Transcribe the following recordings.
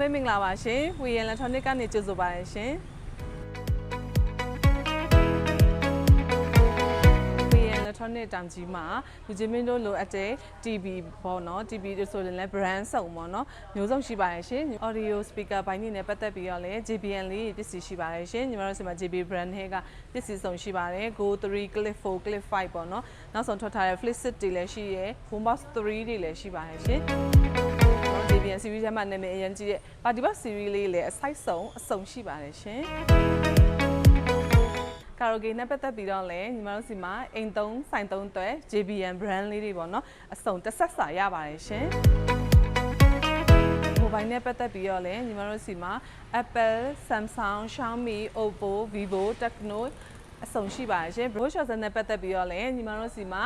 လုံးပဲမင်္ဂလာပါရှင်ဝီယန် electronic ကနေကြိုဆိုပါရရှင်ဝီယန် electronic တောင်ကြီးမှာလူချင်းမင်းတို့လိုအပ်တဲ့ TV ပေါ့နော် TV တို့ဆိုရင်လည်း brand စုံပေါ့နော်မျိုးစုံရှိပါရရှင် audio speaker ဘိုင်းနေနဲ့ပတ်သက်ပြီးတော့လည်း JBL လေးပစ္စည်းရှိပါရရှင်ညီမတို့ဆီမှာ JB brand ဟဲကပစ္စည်းစုံရှိပါတယ် Go 3 Clip 4 Clip 5ပေါ့နော်နောက်ဆုံးထွက်ထားတဲ့ Flip 6တွေလည်းရှိရယ် Boombox 3တွေလည်းရှိပါရရှင် JBN series ထဲမှာနာမည်အရင်ကြီးတဲ့ Party Box series လေးလည်းအစိုက်ဆုံးအစုံရှိပါတယ်ရှင်ကာရိုဂေနဲ့ပတ်သက်ပြီးတော့လည်းညီမတို့စီမှာအိမ်သုံးဆိုင်သုံးအတွက် JBN brand လေးတွေပေါ့နော်အစုံတစ်ဆက်စာရပါတယ်ရှင်မိုဘိုင်းနဲ့ပတ်သက်ပြီးတော့လည်းညီမတို့စီမှာ Apple, Samsung, Xiaomi, Oppo, Vivo, Tecno အစုံရှိပါတယ်ရှင် brochure နဲ့ပတ်သက်ပြီးတော့လည်းညီမတို့စီမှာ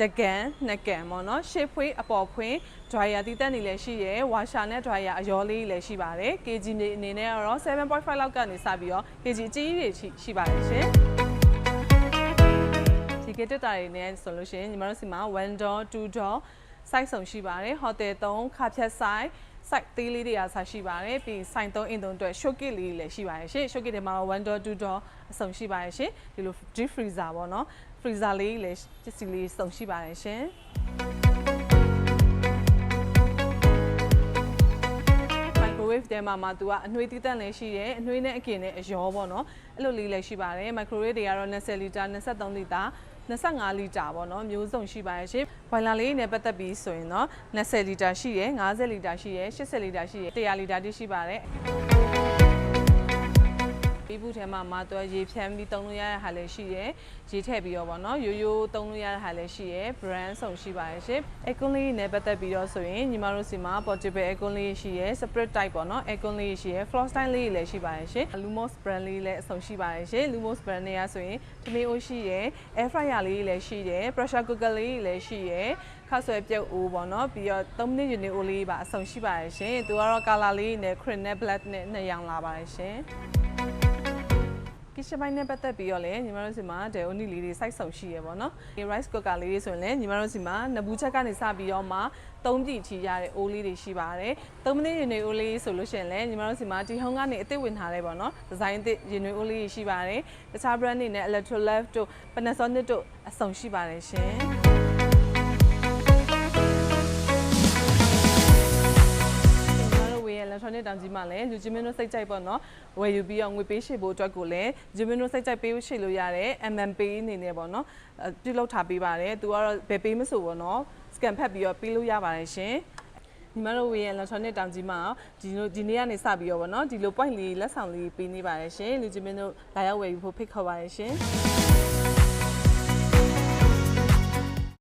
တကန်နှစ်ကန်ပေါ့နော်ရှေ့ဖွေးအပေါ်ဖွင့် dryer တည်တက်နေလည်းရှိရယ် washer နဲ့ dryer အရောလေးလည်းရှိပါတယ် kg နေအနေနဲ့ကတော့7.5လောက်ကနေစပြီးတော့ kg အကြီးကြီးတွေရှိရှိပါတယ်ရှင်ဒီကတက်တာတွေနဲ့ဆိုလို့ရှိရင်ညီမတို့စီမှာ1 door 2 door size စုံရှိပါတယ် hotel 3ခါဖြတ် size site သေးလေးတွေကဆက်ရှိပါတယ်ပြီးဆိုင်3အင်သုံးအတွက် showcase လေးလည်းရှိပါတယ်ရှင် showcase တွေမှာတော့1 door 2 door အစုံရှိပါတယ်ရှင်ဒီလို deep freezer ပေါ့နော် freezer လေးလည်းပစ္စည်းလေးစုံရှိပါတယ်ရှင် microwave ထဲမှာမှာသူကအနှွေးတည်တန့်လည်းရှိတယ်အနှွေးနဲ့အကင်နဲ့အရောပေါ့နော်အဲ့လိုလေးလည်းရှိပါတယ် microwave တွေကတော့20လီတာ23လီတာ 25လီတာပေါ့နော်မျိုးစုံရှိပါတယ်ရှင်ဘွိုင်လာလေးနဲ့ပတ်သက်ပြီးဆိုရင်တော့20လီတာရှိရယ်50လီတာရှိရယ်80လီတာရှိရယ်100လီတာတိရှိပါတယ် ပြီးဘူးထဲမှာမတော့ရေဖြန်းပြီးတုံးလို့ရတဲ့ဟာလည်းရှိရယ်ရေထည့်ပြီးတော့ဗောနော်ရိုးရိုးတုံးလို့ရတဲ့ဟာလည်းရှိရယ် brand စုံရှိပါတယ်ရှင် aircon လေးနဲ့ပတ်သက်ပြီးတော့ဆိုရင်ညီမတို့စီမှာ portable aircon လေးရှိရယ် separate type ပေါ့နော် aircon လေးရှိရယ် floor style လေးလည်းရှိပါတယ်ရှင် Lumos brand လေးလည်းအစုံရှိပါတယ်ရှင် Lumos brand တွေကဆိုရင်ထမင်းအိုးရှိရယ် air fryer လေးလည်းရှိရယ် pressure cooker လေးလည်းရှိရယ်ခါဆွဲပြုတ်အိုးပေါ့နော်ပြီးတော့3မိနစ်ယူနေအိုးလေးပါအစုံရှိပါတယ်ရှင်သူကတော့ color လေးနဲ့ cream နဲ့ black နဲ့နှစ်ရောင်လာပါတယ်ရှင် ကီရှပိုင်းနဲ့ပတ်သက်ပြီးတော့လည်းညီမတို့စီမှာဒဲအိုနီလေးတွေစိုက်ဆုံရှိရပေါ့နော်ဒီ rice cooker လေးတွေဆိုရင်လည်းညီမတို့စီမှာနဘူးချက်ကနေစပြီးတော့မှသုံးပြည်ချီရတဲ့အိုးလေးတွေရှိပါတယ်သုံးမိနစ်ရင်တွေအိုးလေးဆိုလို့ရှိရင်လည်းညီမတို့စီမှာဒီဟုံးကနေအစ်စ်ဝင်ထားတယ်ပေါ့နော်ဒီဇိုင်းအစ်စ်ရင်တွေအိုးလေးတွေရှိပါတယ်တခြား brand တွေနဲ့ Electrolux တို့ Panasonic တို့အစုံရှိပါတယ်ရှင် ဝေးရ electronic တောင်ကြီးမှာလည်းလူချင်းမင်းတို့စိတ်ကြိုက်ပေါ့နော်ဝယ်ယူပြီးတော့ငွေပေးရှေ့ဖို့အတွက်ကိုလည်းဂျင်းမင်းတို့စိတ်ကြိုက်ပေးရှေ့လို့ရတဲ့ MM Pay အနေနဲ့ပေါ့နော်အဲပြုလုပ်ထားပေးပါတယ်သူကတော့ဘယ်ပေးမဆိုပေါ့နော် scan ဖတ်ပြီးတော့ပေးလို့ရပါတယ်ရှင်ညီမတို့ဝေးရ electronic တောင်ကြီးမှာဒီလိုဒီနေ့ကနေစပြီးတော့ဗောနော်ဒီလို point လေးလက်ဆောင်လေးပေးနေပါတယ်ရှင်လူချင်းမင်းတို့လာရောက်ဝယ်ယူဖို့ဖိတ်ခေါ်ပါတယ်ရှင်